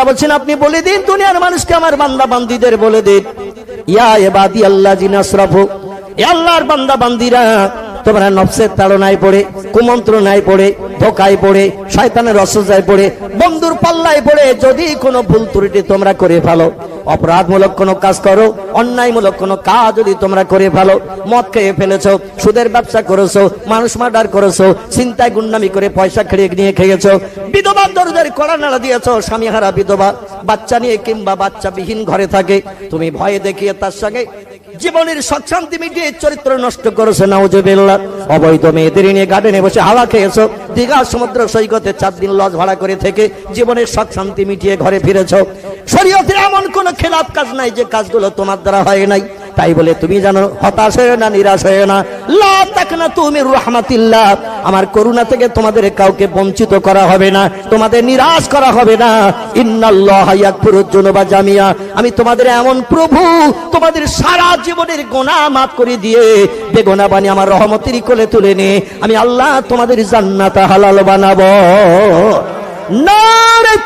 আল্লাহ বলছেন, আপনি বলে দিন, দুনিয়ার মানুষকে আমার বান্দা বান্দিদের বলে দিন। ইয়া এবাদি আল্লাহ জিনাসরাফু আল্লাহর বান্দা বান্দিরা, তোমরা নফসের তাড়নায় পড়ে, কুমন্ত্রণায় পড়ে, ধোকায় পড়ে, শয়তানের রসজায় পড়ে, বন্ধুর পাল্লায় পড়ে, যদি কোনো ভুল ত্রুটি তোমরা করে ফেলো। অপরাধমূলক কোনো কাজ করো, অন্যায়মূলক কোনো কাজ যদি তোমরা করে ফেলো, মদ খেয়ে ফেলেছো, সুদের ব্যবসা করেছ, মানুষ মার্ডার করেছ চিন্তায় গুন্ডামি করে পয়সা খেয়ে নিয়ে খেয়েছো, বিধবা দরজার কড়া নাড়া দিয়েছ স্বামী হারা বিধবা, বাচ্চা নিয়ে কিংবা বাচ্চা বিহীন ঘরে থাকে, তুমি ভয়ে দেখিয়ে তার সঙ্গে জীবনের সচ্ছান্তি মিটিয়ে চরিত্র নষ্ট করেছে, নাউজুবিল্লাহ। অবৈধ মেয়েদের নিয়ে গার্ডেনে বসে হাওয়া খেয়েছো। দীঘা সমুদ্র সৈকতে চার দিন লজ ভাড়া করে থেকে জীবনের সচ্ছান্তি মিটিয়ে ঘরে ফিরেছ। শরীয়তে এমন কোন খেলাপ কাজ নাই যে কাজগুলো তোমার দ্বারা হয় নাই। তাই বলে, তুমি জানো, হতাশ হয়ে না, নিরাশ হয়ে না? লা তাকনা তুমি রহমাতিল্লাহ। আমার করুণা থেকে তোমাদের কাউকে বঞ্চিত করা হবে না, তোমাদের নিরাশ করা হবে না। ইন্নাল্লাহ ইয়াগফিরুজ যুনুবা জামিয়া। আমি তোমাদের এমন প্রভু, তোমাদের সারা জীবনের গোনা মাফ করে দিয়ে বেগোনা বানি আমার রহমতের কোলে তুলে নে আমি আল্লাহ তোমাদের জান্নাত হালাল বানাবো।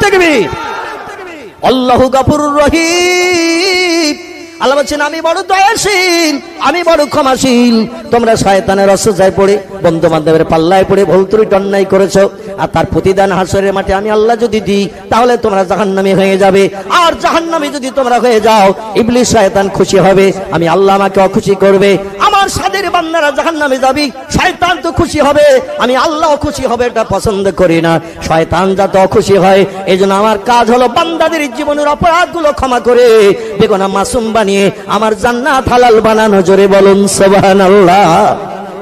তাকবীর। আল্লাহ গাফুরুর রহিম। আল্লাহ বলছেন, আমি বড় দয়াশীল, আমি বড় ক্ষমাশীল। তোমরা শয়তানের অসজায় পড়ে বন্ধু বান্ধবের পাল্লায় পড়ে ভুল ত্রুটি অন্যায় করেছ, আর তার প্রতিদান হাসরের মাঠে আমি আল্লাহ যদি দিই, তাহলে তোমরা জাহান্নামী হয়ে যাবে। আর জাহান্নামী যদি তোমরা হয়ে যাও ইবলিশ শয়তান খুশি হবে, আমি আল্লাহ আমাকে অখুশি করবে। আমার সাদের বান্দারা জাহান্নামে যাবি, শয়তান তো খুশি হবে। আমি আল্লাহ খুশি হবে, এটা পছন্দ করি না। শয়তান তো খুশি হয় এই আমার কাজ হলো বান্দাদের জীবনের অপরাধগুলো ক্ষমা করে। বেগোনা মাসুম বানিয়ে আমার জান্নাত হালাল বানানো, জোরে বলুন, সুবহানাল্লাহ।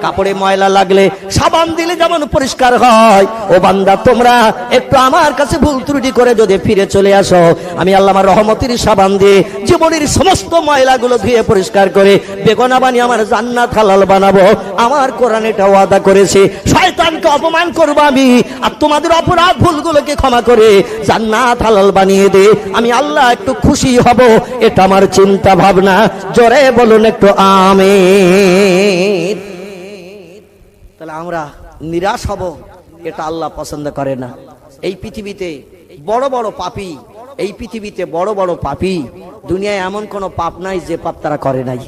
কাপড়ে ময়লা লাগলে সাবান দিলে যেমন পরিষ্কার হয়। ও বান্দা, তোমরা একটু আমার কাছে ভুল ত্রুটি করে যদি ফিরে চলে আসো, আমি আল্লাহ আমার রহমতির সাবান দিয়ে জীবনের সমস্ত ময়লাগুলো ধুয়ে পরিষ্কার করে বেগনা বানি আমার জান্নাত হালাল বানাবো। আমার কোরআন এটা ওয়াদা করেছে। শয়তানকে অপমান করব আমি, আর তোমাদের অপরাধ ভুলগুলোকে ক্ষমা করে জান্নাত হালাল বানিয়ে দে। আমি আল্লাহ একটু খুশি হব, এটা আমার চিন্তা ভাবনা। জোরে বলুন একটু, আমিন। তাহলে আমরা নিরাশ হব, এটা আল্লাহ পছন্দ করে না। এই পৃথিবীতে বড় বড় পাপি, এই পৃথিবীতে বড় বড় পাপি, দুনিয়ায় এমন কোনো পাপ নাই যে পাপ তারা করে নাই।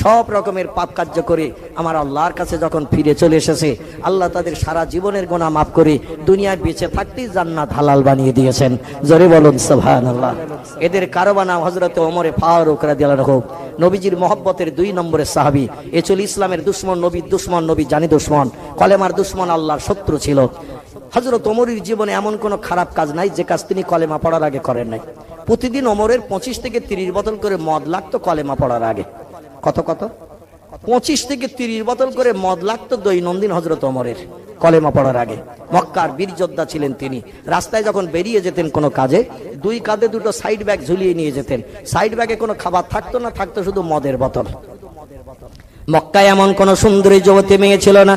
সব রকমের পাপ কার্য করে আমার আল্লাহর কাছে যখন ফিরে চলে এসেছে, আল্লাহ তাদের সারা জীবনের গোনা মাফ করে দুনিয়ায় বেঁচে থাকতেই জান্নাত হালাল বানিয়ে দিয়েছেন। জোরে বলুন সোভান আল্লাহ এদের কারও নাম হজরতে ওমরে ফারুক রাদিয়াল্লাহু নবীজির মহব্বতের দুই নম্বরের সাহাবি, এ চল ইসলামের দুশ্মন নবী দুশ্মন নবী, জানি দুশ্মন। কলেমার দুশ্মন আল্লাহর শত্রু ছিল। হজরত ওমরের জীবনে এমন কোনো খারাপ কাজ নাই যে কাজ তিনি কলেমা পড়ার আগে করেন নাই। প্রতিদিন ওমরের পঁচিশ থেকে তিরিশ বোতল করে মদ লাগতো কলেমা পড়ার আগে। কত কত? পঁচিশ থেকে তিরিশ বোতল করে মদ লাগতো দৈনন্দিন হজরত ওমরের কলেমা পড়ার আগে। মক্কার বীর যোদ্ধা ছিলেন তিনি। রাস্তায় যখন বেরিয়ে যেতেন কোনো কাজে, দুই কাঁধে দুটো সাইড ব্যাগ ঝুলিয়ে নিয়ে যেতেন। সাইড ব্যাগে কোনো খাবার থাকতো না, থাকতো শুধু মদের বোতল। মক্কায় এমন কোন সুন্দরী যুবতী মেয়ে ছিল না,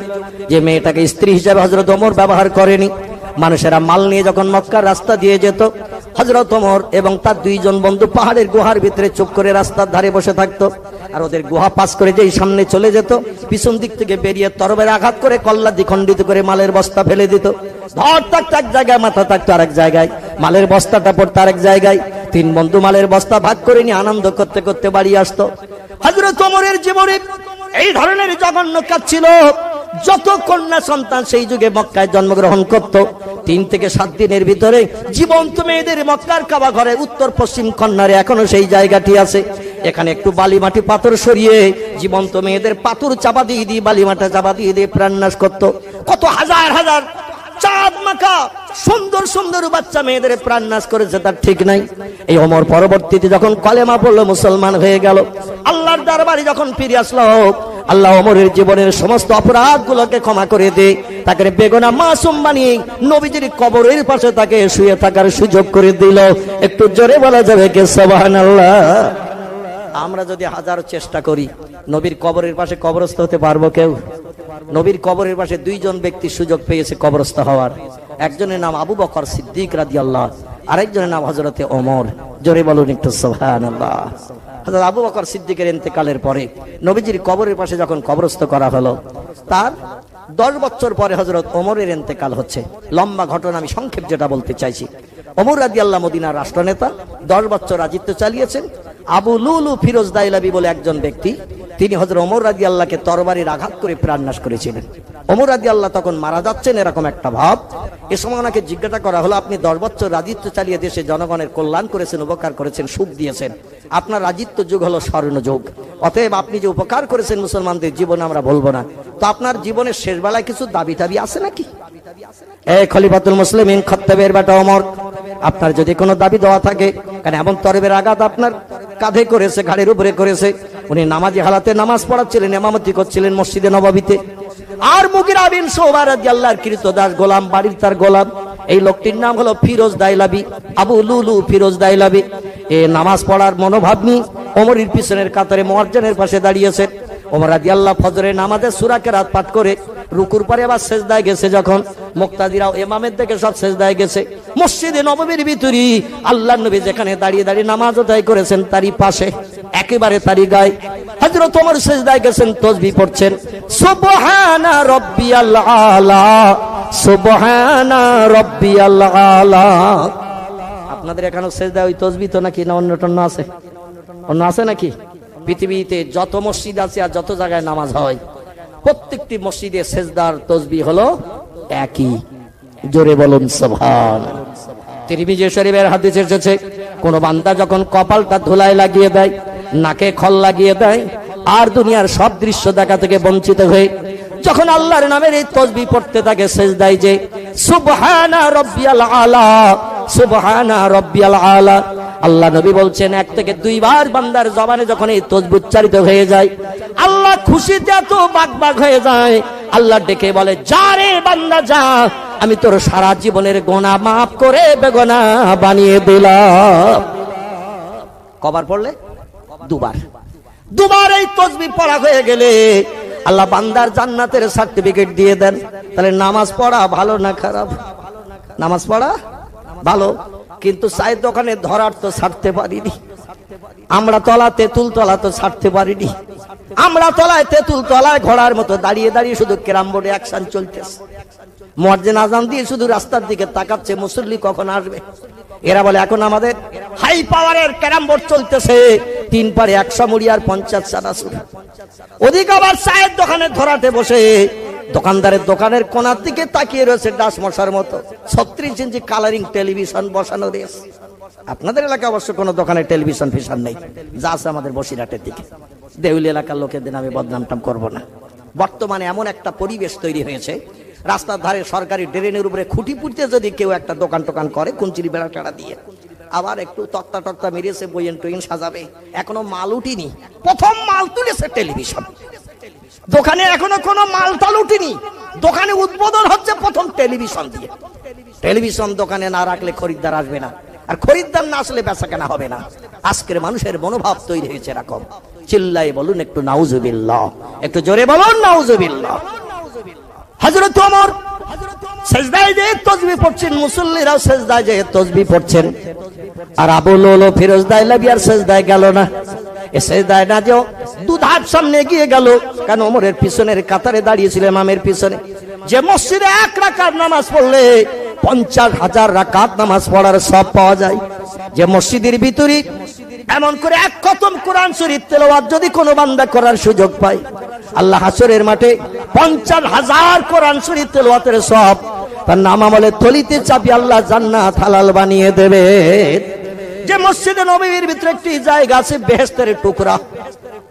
যে মেয়েটাকে স্ত্রী হিসেবে হজরত ওমর ব্যবহার করেনি। মানুষেরা মাল নিয়ে যখন মক্কার রাস্তা দিয়ে যেত হজরত ওমর এবং তার দুইজন বন্ধু পাহাড়ের গুহার ভিতরে চুপ করে রাস্তার ধারে বসে থাকতো। আর ওদের গুহা পাস করে যেই সামনে চলে যেত, পিছন দিক থেকে বেরিয়ে তরবের আঘাত করে কল্লা দ্বিখণ্ডিত করে মালের বস্তা ফেলে দিত। ধর থাকতো এক জায়গায়, মাথা থাকতো আরেক জায়গায়। মালের বস্তাটা পড়তো আরেক জায়গায়। তিন বন্ধু মালের বস্তা ভাগ করে নিয়ে আনন্দ করতে করতে বাড়ি আসতো। হজরত ওমরের জীবনে এই ধরনের জঘন্য কাজ ছিল। যত কন্যা সন্তান সেই যুগে মক্কায় জন্মগ্রহণ করত। তিন থেকে সাত দিনের ভিতরে জীবন্ত মেয়েদের মক্কার কাবা ঘরে উত্তর পশ্চিম কন্যারে এখনও সেই জায়গাটি আছে। এখানে একটু বালি মাটি পাথর সরিয়ে জীবন্ত মেয়েদের পাথর চাপা দিয়ে দিয়ে বালি মাটা চাপা দিয়ে দিয়ে প্রাণনাশ করত। কত হাজার হাজার চাঁদ মাখা সুন্দর সুন্দর বাচ্চা মেয়েদের প্রাণ নাশ করেছে তার ঠিক নাই। এই অমর পরবর্তীতে যখন কলেমা পড়ল, মুসলমান হয়ে গেল। আল্লাহর দরবারে যখন ফিরে আসলো আল্লাহ অমরের জীবনের সমস্ত অপরাধ গুলোকে ক্ষমা করে দে। তাকে বেগনা মাসুম বানিয়ে নবীজির কবরের পাশে তাকে শুয়ে থাকার সুযোগ করে দিল। একটু জোরে বলা যাবে কে? সবাহান আল্লাহ আমরা যদি হাজার চেষ্টা করি, নবীর কবরের পাশে কবরস্থ হতে পারব কেউ? নবীর কবরের পাশে দুইজন ব্যক্তি সুযোগ পেয়েছে কবরস্থ হওয়ার। একজনের নাম আবু বকর সিদ্দিক রাদি আল্লাহ আরেকজনের নাম হজরতে ওমর। জোরে বলুন একটু সোহান আল্লাহ হজরত আবু বকর সিদ্দিকের ইন্তেকালের পরে নবীজির কবরের পাশে যখন কবরস্থ করা হলো, তার দশ বছর পরে হজরত ওমরের এতেকাল হচ্ছে। লম্বা ঘটনা আমি সংক্ষেপ যেটা বলতে চাইছি। অমর রাজি আল্লাহ মদিনার রাষ্ট্রনেতা, দশ বছর রাজিত্ব চালিয়েছেন আবু লুলু ফিরোজ দাইলাবি বলে একজন ব্যক্তি, তিনি হজরত অমর রাজি আল্লাহকে তরবারির আঘাত করে প্রাণনাশ করেছিলেন। অমর রাজি আল্লাহ তখন মারা যাচ্ছেন এরকম একটা ভাব। এ সময় ওনাকে জিজ্ঞাসা করা হলো, আপনি দশ বছর রাজিত্ব চালিয়ে দেশে জনগণের কল্যাণ করেছেন, উপকার করেছেন, সুখ দিয়েছেন। আপনার রাজিত্ব যুগ হলো স্বর্ণ যুগ। অতএব আপনি যে উপকার করেছেন মুসলমানদের জীবনে আমরা বলব না। তো আপনার জীবনের শেষ বেলায় কিছু দাবি টাবি আছে নাকি? এ খলিফাতুল মুসলিমিন খত্তাবের বেটা অমর আপনার যদি কোনো দাবি দেওয়া থাকে, কারণ এমন তরবের আঘাত আপনার কাঁধে করেছে, ঘাড়ের উপরে করেছে। উনি নামাজি হালাতে নামাজ পড়াচ্ছিলেন এমামতি করছিলেন মসজিদে নবাবিতে। আর মুগির আবিন সোবার আল্লাহর কৃত দাস গোলাম, বাড়ির তার গোলাম। এই লোকটির নাম হলো ফিরোজ দাইলাবি, আবু লুলু ফিরোজ দাইলাবি। এ নামাজ পড়ার মনোভাব নিয়ে অমরির পিছনের কাতারে মোয়াজ্জানের পাশে দাঁড়িয়েছে সুরাকে রাত পাঠ করে রুকুর পরে আবার সেজদায় গেছে যখন এমামের থেকে সব সেজদায় গেছে। মসজিদে নবমীর আল্লাহ যেখানে দাঁড়িয়ে দাঁড়িয়ে নামাজ করেছেন তারই পাশে, একেবারে গায়ে। সেজদায় গেছেন আলা আপনাদের এখানে ওই তসবি তো নাকি না অন্য টন্য আছে? অন্য আছে নাকি? পৃথিবীতে যত মসজিদ আছে আর যত জায়গায় নামাজ হয়, প্রত্যেকটি মসজিদে সেজদার তসবি হলো একই। জোরে বলুন সোভান তিরমিজি শরীফের হাদিস কোন বান্দা যখন কপালটা ধুলায় লাগিয়ে দেয়, নাকে খল লাগিয়ে দেয়, আর দুনিয়ার সব দৃশ্য দেখা থেকে বঞ্চিত হয়ে, যখন আল্লাহর নামের এই তসবি পড়তে থাকে সেজদায় যে, সুবহানা রব্বিয়াল আলা, সুবহানা রব্বিয়াল আলা আল্লাহ নবী বলছেন, এক থেকে দুইবার বান্দার জবানে যখন এই তসবি উচ্চারিত হয়ে যায়, আল্লাহ খুশিতে এত বাগ বাগ হয়ে যায়। আল্লাহ ডেকে বলে, যা রে বান্দা, যা। আমি তোর সারা জীবনের গোনা মাফ করে বেগনা বানিয়ে দিলাম। কবার পড়লে? দুবার। দুবার এই তসবি পড়া হয়ে গেলে আল্লাহ বান্দার জান্নাতের সার্টিফিকেট দিয়ে দেন। তাহলে নামাজ পড়া ভালো না খারাপ? নামাজ পড়া ভালো? কিন্তু চায়ের দোকানে ধরার তো ছাড়তে পারিনি। আমরা তলা তেঁতুল তলা তো ছাড়তে পারিনি। আমরা তলায় তেঁতুল তলায় ঘোড়ার মতো দাঁড়িয়ে দাঁড়িয়ে শুধু ক্যারাম বোর্ডে অ্যাকশন চলতেছে। মর্জেন আজান দিয়ে শুধু রাস্তার দিকে তাকাচ্ছে, মুসল্লি কখন আসবে? এরা বলে, এখন আমাদের হাই পাওয়ারের ক্যারাম বোর্ড চলতেছে। তিন পারে একশো মুড়ি আর পঞ্চাশ চানাচুর। ওদিক আবার চায়ের দোকানে ধরাতে বসে। দোকানদারের দোকানের কোনার দিকে তাকিয়ে রয়েছে ডাস মশার মতো। ছত্রিশ ইঞ্চি কালারিং টেলিভিশন বসানো রয়েছে আপনাদের এলাকায় অবশ্য কোনো দোকানে টেলিভিশন ফিশন নেই। যা আছে আমাদের বসিরহাটের দিকে। দেউলি এলাকার লোকেদের আমি বদনামটাম করব না। বর্তমানে এমন একটা পরিবেশ তৈরি হয়েছে, রাস্তার ধারে সরকারি ড্রেনের উপরে খুঁটি পুঁটতে যদি কেউ একটা দোকান টোকান করে, কুঞ্চিরি বেড়া টেড়া দিয়ে। আবার একটু তক্তা টক্তা মেরেছে বইয়েন টইন সাজাবে। এখনও মাল উঠিনি। প্রথম মাল তুলেছে টেলিভিশন। দোকানে এখনও কোনো মাল টাল উঠিনি। দোকানে উদ্বোধন হচ্ছে প্রথম টেলিভিশন দিয়ে। টেলিভিশন দোকানে না রাখলে খরিদ্দার আসবে না। আর খরিদ্দার না আসলে বেচা কেনা হবে না। আজকের মানুষের মনোভাব তৈরি হয়েছে এরকম। চিল্লাই বলুন একটু নাউজুবিল্লাহ। একটু জোরে বলুন নাউজুবিল্লাহ। হযরত ওমর, সেজদায় যে তসবি পড়ছেন, মুসল্লিরাও সেজদায় যে তসবি পড়ছেন। আর আবু লোলো ফিরোজ দাইলাবি আর সেজদায় গেল না। এ সেজদায় না যেও দুধাপ সামনে গিয়ে গেল। কেন ওমরের পিছনের কাতারে দাঁড়িয়েছিল মামের পিছনে? যে মসজিদে এক রাকাত নামাজ পড়লে পঞ্চাশ হাজার রাকাত নামাজ পড়ার সব পাওয়া যায়। যে মসজিদের ভিতরে এমন করে এক খতম কোরআন শরীফ তেলাওয়াত যদি কোনো বান্দা করার সুযোগ পায়, আল্লাহ হাসরের মাঠে পঞ্চাশ হাজার কোরআন শরীফ তেলাওয়াতের সব তার নাম আমলে থলিতে চাপি আল্লাহ জান্নাত হালাল বানিয়ে দেবে। যে মসজিদে নবীর ভিতরে একটি জায়গা আছে বেহেস্তের টুকরা।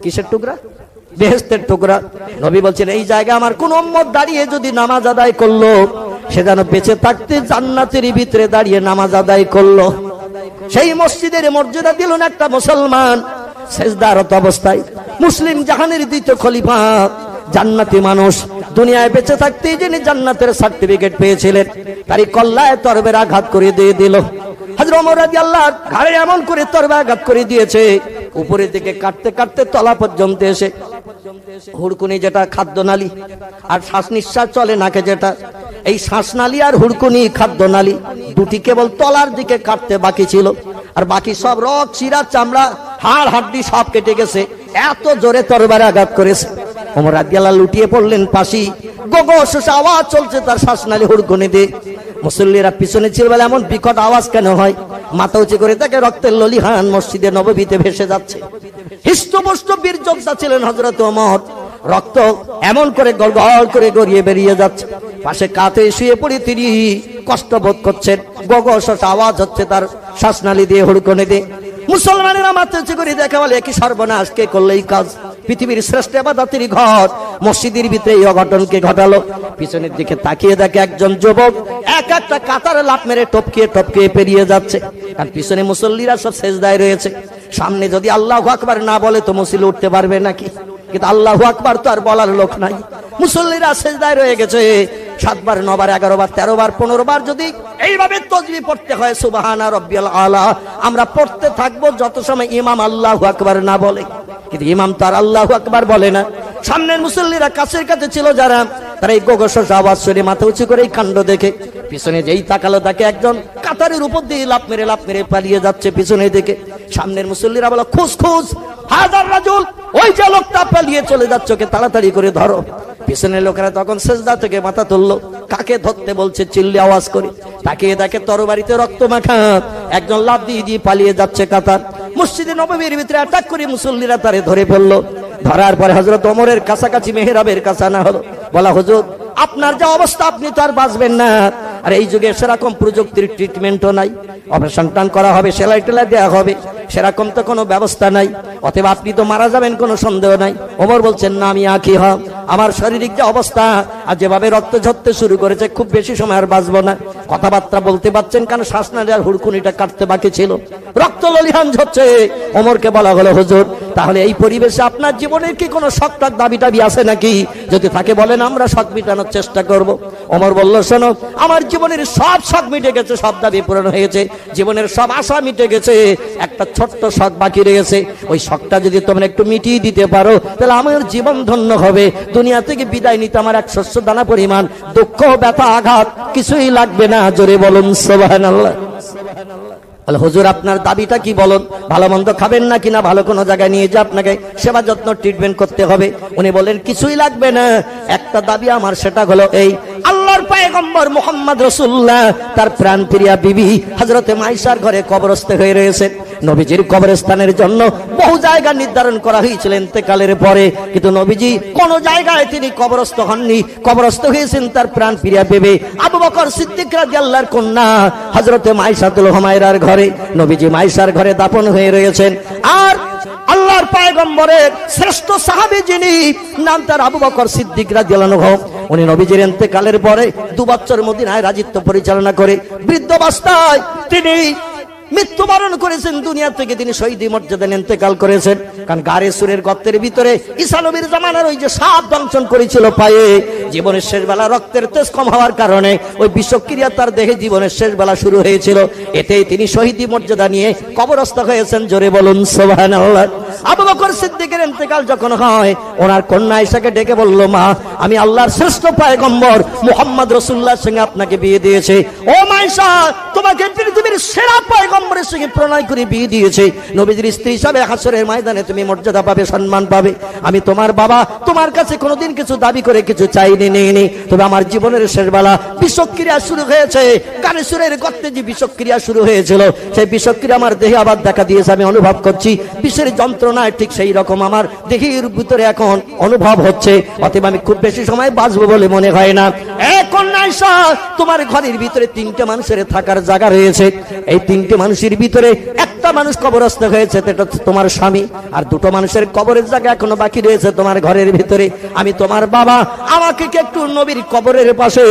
কিসের টুকরা? বেহেস্তের টুকরা। নবী বলছেন, এই জায়গা আমার কোন উম্মত দাঁড়িয়ে যদি নামাজ আদায় করল, সে যেন বেঁচে থাকতে জান্নাতের ভিতরে দাঁড়িয়ে নামাজ আদায় করল। সেই মসজিদের মর্যাদা দিল না একটা মুসলমান। শেষদারত অবস্থায় মুসলিম জাহানের দ্বিতীয় খলিফা জান্নাতি মানুষ। দুনিয়ায় বেঁচে থাকতেই যিনি জান্নাতের সার্টিফিকেট পেয়েছিলেন, তারই কল্লায় তরবের আঘাত করে দিয়ে দিল। হাজর ওমর রাদিয়াল্লাহু ঘাড়ে এমন করে তরবে আঘাত করে দিয়েছে, উপরের দিকে কাটতে কাটতে তলা পর্যন্ত এসে। হুড়কুনি যেটা খাদ্য নালী আর শ্বাস নিঃশ্বাস চলে নাকে যেটা। এই শ্বাসনালী আর হুড়কুনি খাদ্য নালী দুটি কেবল তলার দিকে কাটতে বাকি ছিল, আর বাকি সব রক চিরা চামড়া, হাড়, হাড্ডি সব কেটে গেছে। এত জোরে তরবারে আঘাত করেছে। ওমর রাদিয়াল্লাহ লুটিয়ে পড়লেন পাশি। গোগো, শেষ আওয়াজ চলছে তার শ্বাসনালী হুড়কুনি দিয়ে মুসল্লিরা পিছনে ছিল বলে এমন বিকট আওয়াজ কেন হয়? মাথা উঁচু করে তাকে রক্তের ললিহান মসজিদে নববীতে ভেসে যাচ্ছে। হৃষ্টপুষ্ট বীর ছিলেন হজরত ওমর। রক্ত এমন করে গল করে গড়িয়ে বেরিয়ে যাচ্ছে। পাশে কাতে শুয়ে পড়ে তিনি কষ্ট বোধ করছেন। গগস আওয়াজ হচ্ছে তার শ্বাসনালী দিয়ে হুড়কনে দিয়ে মুসলমানেরা মাথা উঁচু করে দেখা বলে কি সর্বনাশ, কে করলে এই কাজ? পৃথিবীর শ্রেষ্ঠ আবাদাতির ঘর। মসজিদের ভিতরে এই অঘটনকে ঘটালো। পিছনের দিকে তাকিয়ে দেখে একজন যুবক এক একটা কাতারে লাফ মেরে টপকিয়ে টপকিয়ে পেরিয়ে যাচ্ছে। আর পিছনে মুসল্লিরা সব সেজদায় রয়েছে। সামনে যদি আল্লাহ আকবার না বলে তো মুসিল উঠতে পারবে নাকি? কিন্তু আল্লাহ আকবার তো আর বলার লোক নাই। মুসল্লিরা সেজদায় রয়ে গেছে। সাতবার, নবার এগারো বার তেরো বার পনেরো বার যদি এইভাবে তজবি পড়তে হয়, সুবাহানা রব্বিয়াল আলা, আমরা পড়তে থাকব যত সময় ইমাম আল্লাহ আকবার না বলে। কিন্তু ইমাম তার আল্লাহ আকবার বলে না। সামনের মুসল্লিরা কাছের কাছে ছিল যারা, তারা এই গোগস আওয়াজ শুনে মাথা উঁচু করে এই কাণ্ড দেখে। পিছনে যেই তাকালো, তাকে একজন কাতারের উপর দিয়ে লাভ মেরে লাভ মেরে পালিয়ে যাচ্ছে পিছনে দেখে সামনের মুসল্লিরা বলো, খুশ খুশ, হাজার রাজুল, ওই যে লোকটা পালিয়ে চলে যাচ্ছে, ওকে তাড়াতাড়ি করে ধরো। পিছনের লোকেরা তখন সেজদা থেকে মাথা তুললো। কাকে ধরতে বলছে? চিল্লি আওয়াজ করে। তাকে দেখে তরবারিতে রক্ত মাখা। একজন লাভ দিয়ে দিয়ে পালিয়ে যাচ্ছে কাতার। মসজিদে নবমীর ভিতরে অ্যাটাক করে মুসল্লিরা তারে ধরে ফেলল। ধরার পরে হজরত ওমরের কাছাকাছি মেহরাবের কাছে আনা হলো। বলা, হুজুর, আপনার যা অবস্থা, আপনি তো আর বাঁচবেন না। আর এই যুগে সেরকম প্রযুক্তির ট্রিটমেন্টও নাই। অপারেশন টান করা হবে সেলাই টেলাই দেওয়া হবে। সেরকম তো কোনো ব্যবস্থা নাই। অতএব আপনি তো মারা যাবেন, কোনো সন্দেহ নাই। ওমর বলছেন, না, আমি আঁকি হ। আমার শারীরিক যে অবস্থা, আর যেভাবে রক্ত ঝরতে শুরু করেছে, খুব বেশি সময় আর বাঁচবো না। কথাবার্তা বলতে পারছেন, কারণ শ্বাস না দেওয়ার হুড়কুনিটা কাটতে বাকি ছিল। রক্ত ললিহান ঝরছে। ওমরকে বলা হলো, হুজুর, তাহলে এই পরিবেশে আপনার জীবনের কি কোনো শখটার দাবি টাবি আছে নাকি? যদি থাকে বলেন, আমরা শখ মিটানোর চেষ্টা করব। ওমর বলল, শোনো, আমার জীবনের সব শখ মিটে গেছে, সব দাবি পূরণ হয়েছে। জীবনের সব আশা মিটে গেছে, একটা ছোট্ট শখ বাকি রয়েছে। ওই শখটা যদি তোমরা একটু মিটিয়ে দিতে পারো, তাহলে আমার জীবন ধন্য হবে। দুনিয়া থেকে বিদায় নিতে আমার এক শস্য দানা পরিমাণ। দুঃখ, ব্যথা, আঘাত কিছুই লাগবে না। জোরে বলুন সোবাহান আল্লাহ বলে, হুজুর আপনার দাবিটা কি বলুন? ভালো মন্দ খাবেন না? কিনা ভালো কোনো জায়গায় নিয়ে যে আপনাকে। সেবা যত্ন ট্রিটমেন্ট করতে হবে। উনি বলেন কিছুই লাগবে না। একটা দাবি আমার সেটা হলো এই আল্লাহর পায়গম্বর মোহাম্মদ রসুল্লাহ তার প্রাণ প্রিয়া বিবি হজরতে মাইশার ঘরে কবরস্থ হয়ে রয়েছেন। নবীজির কবরস্থানের জন্য বহু জায়গা নির্ধারণ করা হয়েছিল ইন্তেকালের পরে। কিন্তু নবীজি কোন জায়গায় তিনি কবরস্থ হননি। কবরস্থ হয়েছেন তার প্রাণ প্রিয়া পেবে আবু বকর সিদ্দিক রাদিয়াল্লাহর কন্যা, হযরতে মাইশাতুল হুমায়রার ঘরে। নবীজি মাইশার ঘরে দাফন হয়ে রয়েছেন। আর আল্লাহর পায়গম্বরের শ্রেষ্ঠ সাহাবী যিনি, নাম তার আবু বকর সিদ্দিক রাদিয়াল্লাহু আনহু। উনি নবীজির ইন্তেকালের পরে দু বছর মদিনায় রাজিত্ব পরিচালনা করে বৃদ্ধাবস্থায় তিনি মৃত্যুবরণ করেছেন, দুনিয়া থেকে তিনি শহীদ মর্যাদা ইন্তেকাল করেছেন। কারণ গারে সুরের গর্তের ভিতরে ঈসানবীর জামানার ওই যে সাপ দংশন করেছিল পায়ে, জীবনের শেষ বেলা রক্তের তেজ কম হওয়ার কারণে ওই বিষক্রিয়া তার দেহে জীবনের শেষ বেলা শুরু হয়েছিল। এতেই তিনি শহীদি মর্যাদা নিয়ে কবরস্থ হয়েছেন, জোরে বলুন সোভান আবু বকর সিদ্দিকের ইন্তেকাল যখন হয়, ওনার কন্যা ইসাকে ডেকে বলল, মা, আমি আল্লাহর শ্রেষ্ঠ পায়গম্বর, মুহাম্মদ রসুল্লাহর সঙ্গে আপনাকে বিয়ে দিয়েছে। ও মাইশা তোমাকে পৃথিবীর সেরা সঙ্গে প্রণয় করে বিয়ে দিয়েছে। নবীজির স্ত্রী হিসাবে হাসরের ময়দানে তুমি মর্যাদা পাবে, সম্মান পাবে। আমি তোমার বাবা, তোমার কাছে কোনোদিন কিছু দাবি করে কিছু চাইনি, নেইনি। তবে আমার জীবনের শেষ বেলা বিষক্রিয়া শুরু হয়েছে। কানেশ্বরের গর্তে যে বিষক্রিয়া শুরু হয়েছিল, সেই বিষক্রিয়া আমার দেহে আবার দেখা দিয়েছে, আমি অনুভব করছি। বিষের যন্ত্রণায় ঠিক সেই রকম আমার দেহের ভিতরে এখন অনুভব হচ্ছে। অতএব আমি খুব বেশি সময় বাঁচবো বলে মনে হয় না। এখন নাইসা তোমার ঘরের ভিতরে তিনটে মানুষের থাকার জায়গা রয়েছে। এই তিনটে মানুষের ভিতরে একটা মানুষ কবরস্থ হয়েছে তোমার স্বামী। আর দুটো মানুষের কবরের জায়গা এখনও বাকি রয়েছে তোমার ঘরের ভিতরে। আমি তোমার বাবা, আমাকে কি একটু নবীর কবরের পাশে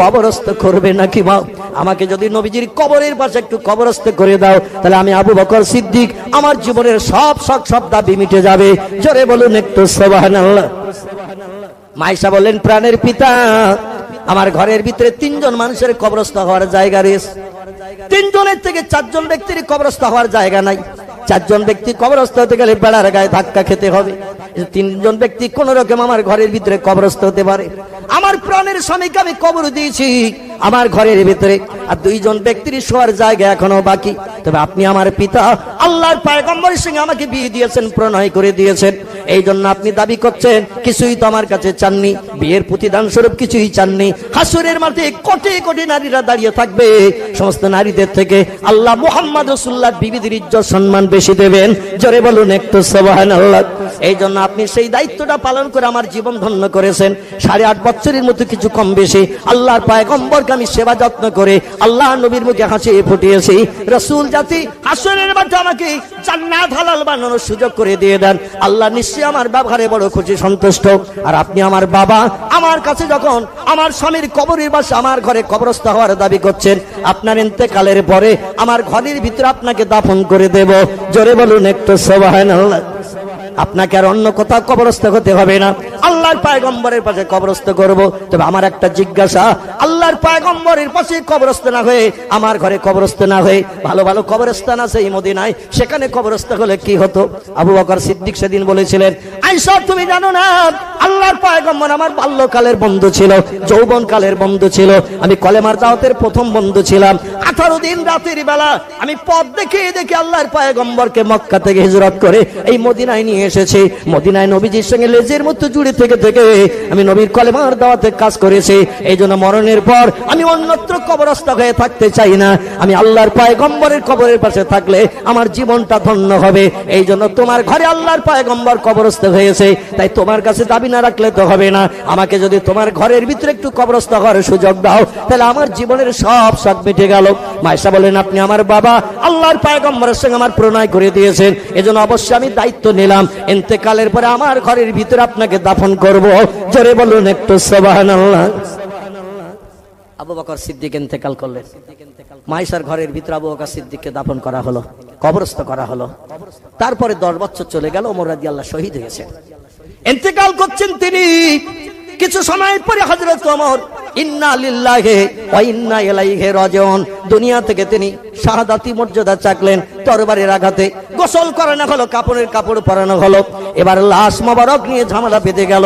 কবরস্থ করবে নাকি মা? আমাকে যদি নবীজির কবরের পাশে একটু কবরস্থ করে দাও, তাহলে আমি আবু বকর সিদ্দিক, আমার জীবনের সব শখ সব দাবি মিটে যাবে। জোরে বলুন একটু সোবাহান মাইশা বললেন, প্রাণের পিতা, আমার ঘরের ভিতরে তিনজন মানুষের কবরস্থ হওয়ার জায়গা রয়েছে। তিনজনের থেকে চারজন ব্যক্তির কবরস্থ হওয়ার জায়গা নাই। চারজন ব্যক্তি কবরস্থ হতে গেলে বেড়ার গায়ে ধাক্কা খেতে হবে। তিনজন ব্যক্তি কোন রকম আমার ঘরের ভিতরে কবরস্থ হতে পারে। আমার প্রাণের স্বামীকে আমি কবর দিয়েছি, আমার ঘরের ভিতরে। আর দুইজন ব্যক্তির শোয়ার জায়গা এখনও বাকি। তবে আপনি আমার পিতা, আল্লাহর পায়গম্বরের সঙ্গে আমাকে বিয়ে দিয়েছেন, প্রণয় করে দিয়েছেন। এই জন্য আপনি দাবি করছেন, কিছুই তো আমার কাছে চাননি। বিয়ের প্রতিদান স্বরূপ কিছুই চাননি। হাসুরের মাঠে কোটি কোটি নারীরা দাঁড়িয়ে থাকবে। সমস্ত নারীদের থেকে আল্লাহ মোহাম্মদ রসুল্লাহ বিবিধির ইজ্জত সম্মান বেশি দেবেন। জোরে বলুন একটু সবাহান আল্লাহ এই জন্য আপনি সেই দায়িত্বটা পালন করে আমার জীবন ধন্য করেছেন। সাড়ে আট বছরের মতো কিছু কম বেশি। আল্লাহর পায়গম্বরকে আমি সেবা যত্ন করে আল্লাহ নবীর মুখে হাসি ফুটিয়েছি। রসুল জাতি হাসুরের মাঠে আমাকে জান্নাত হালাল বানানোর সুযোগ করে দিয়ে দেন। আল্লাহ নিশ্চয়ই আমার ব্যবহারে বড় খুশি, সন্তুষ্ট। আর আপনি আমার বাবা, আমার কাছে যখন আমার স্বামীর কবরের বাসে, আমার ঘরে কবরস্থ হওয়ার দাবি করছেন, আপনার ইন্তেকালের পরে আমার ঘরের ভিতরে আপনাকে দাফন করে দেব। জোরে বলুন একটু আল্লাহ আপনাকে আর অন্য কোথাও কবরস্থ হতে হবে না। আল্লাহর পায়গম্বরের পাশে কবরস্থ করব। তবে আমার একটা জিজ্ঞাসা, আল্লাহর পায়গম্বরের পাশে কবরস্থ না হয়ে, আমার ঘরে কবরস্থ না হয়ে, ভালো ভালো কবরস্থান আছে এই মদিনায়, সেখানে কবরস্থ হলে কি হতো? আবু বকর সিদ্দিক সেদিন বলেছিলেন তুমি জানো না, আল্লাহর পায়গম্বর আমার বাল্যকালের বন্ধু ছিল যৌবন কালের বন্ধু ছিল, আমি কলেমার দাওয়াতের প্রথম বন্ধু ছিলাম। আঠারো দিন রাতের বেলা আমি পথ দেখে দেখে আল্লাহর পায়গম্বরকে মক্কা থেকে হিজরত করে এই মদিনায় নিয়ে এসেছি। মদিনায় নবীজির সঙ্গে লেজের মতো জুড়ে থেকে থেকে আমি নবীর কলেমার দাওয়াতে কাজ করেছি। এই জন্য মরণের পর আমি অন্যত্র কবরস্থ হয়ে থাকতে চাই না। আমি আল্লাহর পায়গম্বরের কবরের পাশে থাকলে আমার জীবনটা ধন্য হবে। এই জন্য তোমার ঘরে আল্লাহর পায়গম্বর কবরস্থ হয়েছে, তাই তোমার কাছে দাবি না রাখলে তো হবে না। আমাকে যদি তোমার ঘরের ভিতরে একটু কবরস্থ ঘরের সুযোগ দাও, তাহলে আমার জীবনের সব শখ মিটে গেল। মায়েশা বলেন, আপনি আমার বাবা, আল্লাহর পায়গম্বরের সঙ্গে আমার প্রণয় করে দিয়েছেন। এজন্য অবশ্যই আমি দায়িত্ব নিলাম। এতেকালের পরে আমার ঘরের ভিতরে আপনাকে দাফন করব। জোরে বলুন একটু সবাহ আল্লাহ আবু বকর সিদ্দিক ইন্তেকাল করলেন। মাইসার ঘরের ভিতরে আবু বকর সিদ্দিককে দাফন করা হলো, কবরস্থ করা হলো। তারপরে দশ বছর চলে গেল, ওমর রাজি আল্লাহ শহীদ হয়েছে ইন্তেকাল করছেন তিনি। কিছু সময় পরে হজরত ওমর, ইন্না লিল্লাহে ওয়া ইন্না ইলাইহি রাজিউন। দুনিয়া থেকে তিনি শাহাদাতি মর্যাদা চাকলেন, তরবারির আঘাতে গোসল করানো হলো, কাপড়ের কাপড় পরানো হলো। এবার লাশ মোবারক নিয়ে ঝামেলা পেতে গেল।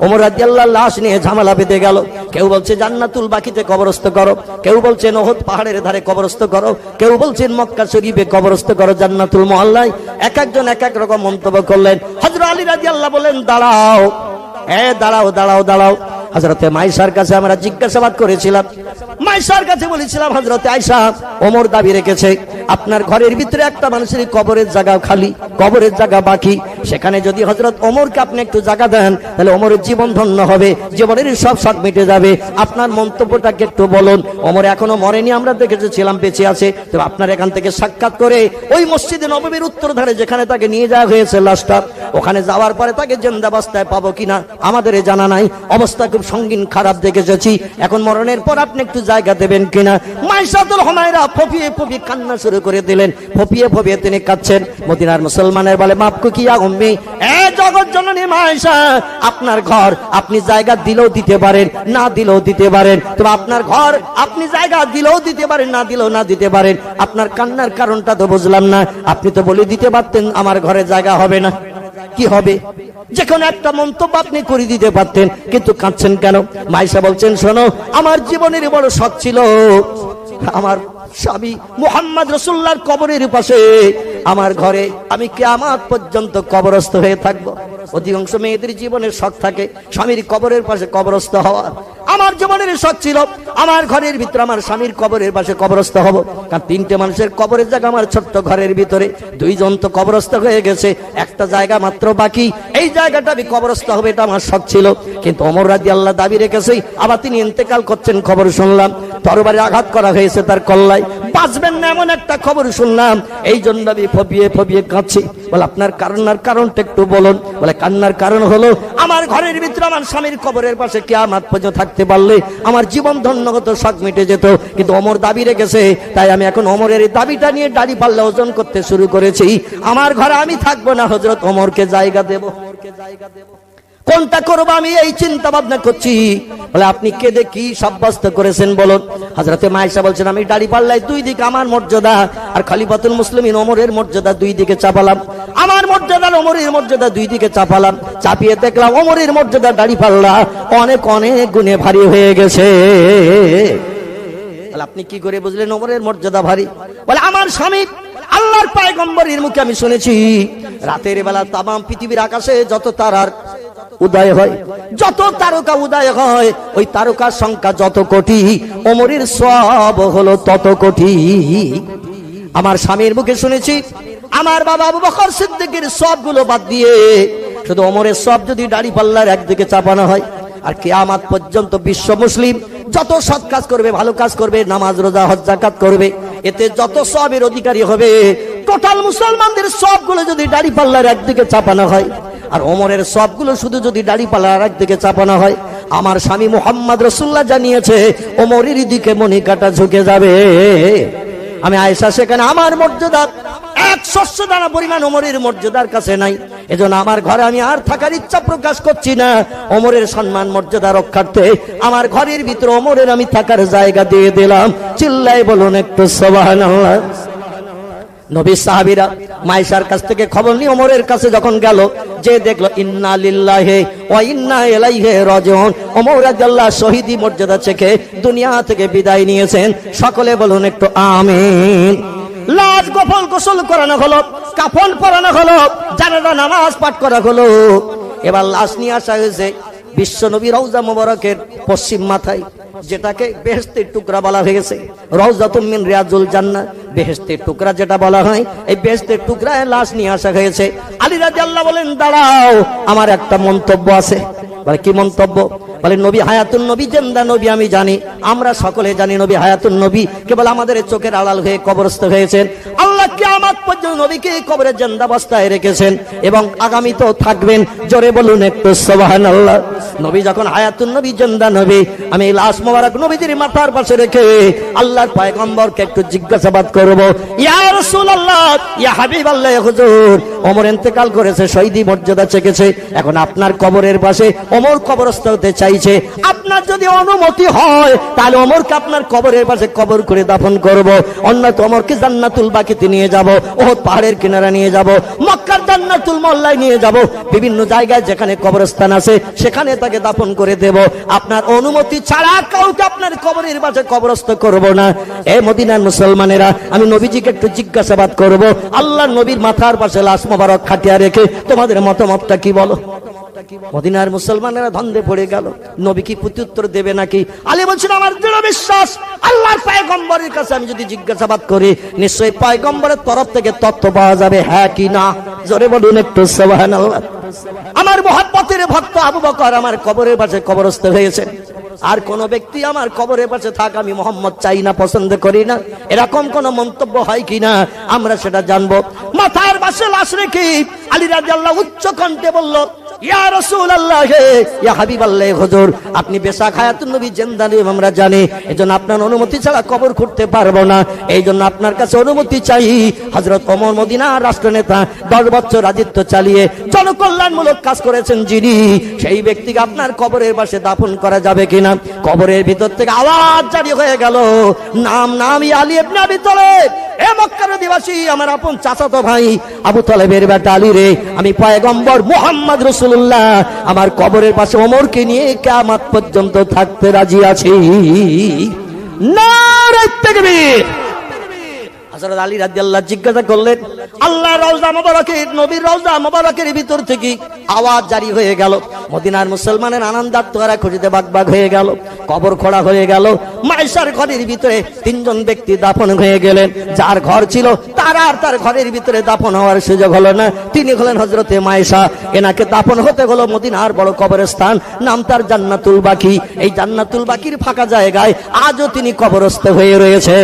ওমর রাদিয়াল্লাহ লাশ নিয়ে ঝামেলা পেতে গেল। কেউ বলছে, জান্নাতুল বাকিতে কবরস্থ করো। কেউ বলছে নহদ পাহাড়ের ধারে কবরস্থ করো। কেউ বলছেন, মক্কা শরীফে কবরস্থ করো জান্নাতুল মহল্লায়। এক একজন এক এক রকম মন্তব্য করলেন। হযরত আলী রাদিয়াল্লাহ বলেন, দাঁড়াও। এ, দাঁড়াও দাঁড়াও দাঁড়াও। হজরতে মাইশার কাছে আমরা জিজ্ঞাসাবাদ করেছিলাম। মাইশার কাছে বলেছিলাম হজরতে আয়সা ওমর দাবি রেখেছে, আপনার ঘরের ভিতরে একটা মানুষের কবরের জায়গা খালি, কবরের জায়গা বাকি। সেখানে যদি হজরত ওমরকে আপনি একটু জায়গা দেন, তাহলে ওমরের জীবন ধন্য হবে, জীবনের সব শখ মিটে যাবে। আপনার মন্তব্যটাকে একটু বলুন। ওমর এখনও মরেনি, আমরা দেখেছিলাম বেঁচে আছে। তো আপনার এখান থেকে সাক্ষাৎ করে ওই মসজিদে নবমীর উত্তর ধারে যেখানে তাকে নিয়ে যাওয়া হয়েছে লাশটা, ওখানে যাওয়ার পরে তাকে জেন্দাবস্থায় পাবো কিনা, আমাদের জানা নাই। অবস্থা খুব সঙ্গীন, খারাপ দেখে এসেছি এখন মরণের পর আপনি একটু জায়গা দেবেন কিনা? মাইসাদুল হমায়রা ফপিয়ে ফপিয়ে কান্না শুরু করে দিলেন। ফপিয়ে ফপিয়ে তিনি কাচ্ছেন মদিনার মুসলমানের বলে, মাপ কুকিয়া উম্মি এ জগৎ জননী মাইসা আপনার ঘর আপনি জায়গা দিলেও দিতে পারেন, না দিলেও দিতে পারেন। আপনার ঘর আপনি জায়গা দিলেও দিতে পারেন, না দিলেও না দিতে পারেন। আপনার কান্নার কারণটা তো বুঝলাম না। আপনি তো বলে দিতে পারতেন, আমার ঘরে জায়গা হবে না। কি হবে? একটা মন্তব্য আপনি করে দিতে পারতেন, কিন্তু কাঁদছেন কেন? মাইসা বলছেন, শোনো, আমার জীবনের বড় শখ ছিল, আমার স্বামী মোহাম্মদ রসুল্লার কবরের পাশে। আমার ঘরে আমি কেয়ামাত পর্যন্ত কবরস্থ হয়ে থাকব। অধিকাংশ মেয়েদের জীবনের শখ থাকে স্বামীর কবরের পাশে কবরস্থ হওয়া। আমার জীবনের শখ ছিল আমার ঘরের ভিতরে আমার স্বামীর কবরের পাশে কবরস্থ হব। কারণ তিনটে মানুষের কবরের জায়গা আমার ছোট্ট ঘরের ভিতরে। দুইজন তো কবরস্থ হয়ে গেছে, একটা জায়গা মাত্র বাকি। এই জায়গাটা আমি কবরস্থ হবে এটা আমার শখ ছিল। কিন্তু অমর রাজি আল্লাহ দাবি রেখেছে আবার তিনি ইন্তেকাল করছেন, খবর শুনলাম। তরবারে আঘাত করা হয়েছে তার কল্লায়। বাঁচবেন না এমন একটা খবর শুনলাম। এই জন্য আমি ফবিয়ে ফবিয়ে কাঁদছি। বলে, আপনার কান্নার কারণটা একটু বলুন। বলে, কান্নার কারণ হলো, আমার ঘরের ভিতরে আমার স্বামীর কবরের পাশে কে আমার পর্যন্ত থাকতে পারলে আমার জীবন ধন্যগত শখ মিটে যেত। কিন্তু অমর দাবি রেখেছে, তাই আমি এখন অমরের দাবিটা নিয়ে দাড়ি পাল্লা ওজন করতে শুরু করেছি। আমার ঘরে আমি থাকব না হজরত অমরকে জায়গা দেব। কোনটা করব আমি এই চিন্তা ভাবনা করছি। বলে, আপনি কেঁদে কি সাব্যস্ত করেছেন বলুন? হাজরাতে মায়েশা বলছেন, আমি দাড়ি পাল্লাই দুই দিকে আমার মর্যাদা, আর খালিফাতুল মুসলিমিন ওমরের মর্যাদা দুই দিকে চাপালাম। আমার মর্যাদা ওমরের মর্যাদা দুই দিকে চাপালাম। চাপিয়ে দেখলাম ওমরের মর্যাদা দাড়ি পাল্লা অনেক অনেক গুণে ভারী হয়ে গেছে। বলে, আপনি কি করে বুঝলেন ওমরের মর্যাদা ভারী? বলে, আমার স্বামী আল্লাহর পায়গম্বরের মুখে আমি শুনেছি, রাতের বেলা তামাম পৃথিবীর আকাশে যত তারার উদয় হয়। যত তারকা উদয় হয়, ওই তারকার সংখ্যা যত কোটি, অমরের সব হলো তত কোটি। আমার স্বামীর মুখে শুনেছি, আমার বাবা আবু বকর সিদ্দিকের সবগুলো বাদ দিয়ে শুধু অমরের সব যদি দাড়ি পাল্লার একদিকে চাপানো হয়, আর কেয়ামাত পর্যন্ত বিশ্ব মুসলিম যত সৎ কাজ করবে, ভালো কাজ করবে, নামাজ, রোজা হজ্জাকাত করবে, এতে যত সবের অধিকারী হবে, টোটাল মুসলমানদের সবগুলো যদি দাড়ি পাল্লার একদিকে চাপানো হয় আর ওমরের সবগুলো শুধু যদি দাড়ি পাল্লার একদিকে চাপানো হয়, আমার স্বামী মোহাম্মদ রসুল্লাহ জানিয়েছে, ওমরের দিকে মনিকাটা ঝুঁকে যাবে। আমি আয়েশা, সেখানে আমার মর্যাদা, এক শস্য দানা পরিমাণ ওমরের মর্যাদার কাছে নাই। এজন্য আমার ঘরে আমি আর থাকার ইচ্ছা প্রকাশ করছি না। ওমরের সম্মান, মর্যাদা রক্ষার্থে আমার ঘরের ভিতরে ওমরের আমি থাকার জায়গা দিয়ে দিলাম। চিল্লাই বলুন একটু সবাহান নবী সাহাবিরা মাইশার কাছ থেকে খবর নিয়ে ওমরের কাছে যখন গেল, যে দেখল, ইন্না লিল্লাহে ও ইন্না এলাইহে রাজিউন। ওমর রাদিয়াল্লাহু শহীদি মর্যাদা চেখে দুনিয়া থেকে বিদায় নিয়েছেন। সকলে বলুন একটু আমিন। লাশ গোপল গোসল করানো হলো, কাফন পরানো হলো, জানাজা, নামাজ পাঠ করা হলো। এবার লাশ নিয়ে আসা হয়েছে বিশ্ব নবী রৌজা মোবারকের পশ্চিম মাথায়। যেটাকে বেহেস্তের টুকরা বলা হয়েছে। রৌজা তুমিন রিয়াজুল জান্নাত বেহেস্তের টুকরা যেটা বলা হয়, এই বেহেস্তের টুকরায় লাশ নিয়ে আসা হয়েছে। আলী রাজি আল্লাহ বলেন, দাঁড়াও, আমার একটা মন্তব্য আছে। বলে, কি মন্তব্য? বলে, নবী হায়াতুন নবী, জেন্দা নবী, আমি জানি। আমরা সকলে জানি নবী হায়াতুন নবী। কেবল আমাদের চোখের আড়াল হয়ে কবরস্থ হয়েছেন। পর্যন্ত নবীকে কবরের জেন্দাবস্থায় রেখেছেন এবং আগামীতেও থাকবেন। জোরে বলুন একটু সুবহানাল্লাহ। নবী যখন হায়াতুন নবী নবী, আমি লাশ মোবারক মাথার পাশে রেখে আল্লাহর পয়গম্বরকে একটু জিজ্ঞাসাবাদ করব। রাসূলুল্লাহ, ইয়া হাবিবাল্লাহ হুজুর, ওমর ইন্তেকাল করেছে, শহীদি মর্যাদা চেকেছে এখন আপনার কবরের পাশে ওমর কবরস্থ হতে চাইছে। আপনার যদি অনুমতি হয়, তাহলে ওমরকে আপনার কবরের পাশে কবর করে দাফন করব। অন্যত ওমরকে জান্নাতুল বাকিতে নিয়ে যাব, ওহদ পাহাড়ের কিনারা নিয়ে যাব, মক্কার জান্নাতুল মোল্লায় নিয়ে যাব। বিভিন্ন জায়গায় যেখানে কবরস্থান আছে, সেখানে তাকে দাফন করে দেব। আপনার অনুমতি ছাড়া কাউকে আপনার কবরের পাশে কবরস্থ করব না। এ মদিনার মুসলমানেরা, আমি নবীজিকে একটু জিজ্ঞাসাবাদ করব। আল্লাহ নবীর মাথার পাশে লাশ মোবারক খাটিয়া রেখে তোমাদের মতামতটা কি বলো? মদিনার মুসলমানেরা ধন্দে পড়ে গেল। নবী কি প্রত্যুত্তর দেবে নাকি? আলী বলছেন, আমার দৃঢ় বিশ্বাস, আল্লাহর পায়গম্বরের কাছে আমি যদি জিজ্ঞাসাবাদ করি, নিশ্চয়ই পায়গম্বরের তরফ থেকে তথ্য পাওয়া যাবে হ্যাঁ কি না? জোরে বলুন একটু, সুবহানাল্লাহ। আমার মহাব্বতের ভক্ত আবু বকর আমার কবরের পাশে কবরস্থ হয়েছে। আর কোন ব্যক্তি আমার কবরের পাশে থাক, আমি মোহাম্মদ চাই না, পছন্দ করি না। এরকম কোন মন্তব্য হয় কিনা আমরা সেটা জানব। মাথার পাশে লাশ রেখে আলী রাদিয়াল্লাহু উচ্চ কণ্ঠে বলল ইয়া রাসূলুল্লাহ, ইয়া হাবিবাল্লাহ হুজুর, আপনি বেশাক হায়াতুন নবী জিন্দা নবী আমরা জানি, এজন্য আপনার অনুমতি ছাড়া কবর খুঁড়তে পারব না। এই জন্য আপনার কাছে অনুমতি চাই, হযরত ওমর মদিনা রাষ্ট্রনেতা, দশ বছর রাজত্ব চালিয়ে জনকল্যাণমূলক কাজ করেছেন যিনি, সেই ব্যক্তিকে আপনার কবরের পাশে দাফন করা যাবে কিনা? কবরের ভিতর থেকে আওয়াজ জারি হয়ে গেল, নাম নাম আলী আবি তালেব। এ মক্কার অধিবাসী, আমার আপন চাচাতো ভাই আবু তালেবের বেটা আলী রে, আমি পয়গম্বর মোহাম্মদ রসুল্লাহ আমার কবরের পাশে অমরকে নিয়ে কিয়ামত পর্যন্ত থাকতে রাজি আছি। নারে তাকবীর। আলী জিজ্ঞাসা করলেন আল্লাহ রওজা মোবারকের, নবীর রওজা মোবারকের ভিতর থেকে আওয়াজ জারি হয়ে গেল। মদিনার মুসলমানের খুঁজিতে বাগবাগ হয়ে গেল, কবর খোড়া হয়ে গেল। মাইশার ঘরের ভিতরে তিনজন ব্যক্তি দাফন হয়ে গেলেন। যার ঘর ছিল, তার আর তার ঘরের ভিতরে দাফন হওয়ার সুযোগ হলো না। তিনি হলেন হজরতে মায়েশা। এনাকে দাফন হতে হলো মদিনার বড় কবরস্থান, নাম তার জান্নাতুল বাকি। এই জান্নাতুল বাকির ফাঁকা জায়গায় আজও তিনি কবরস্থ হয়ে রয়েছে।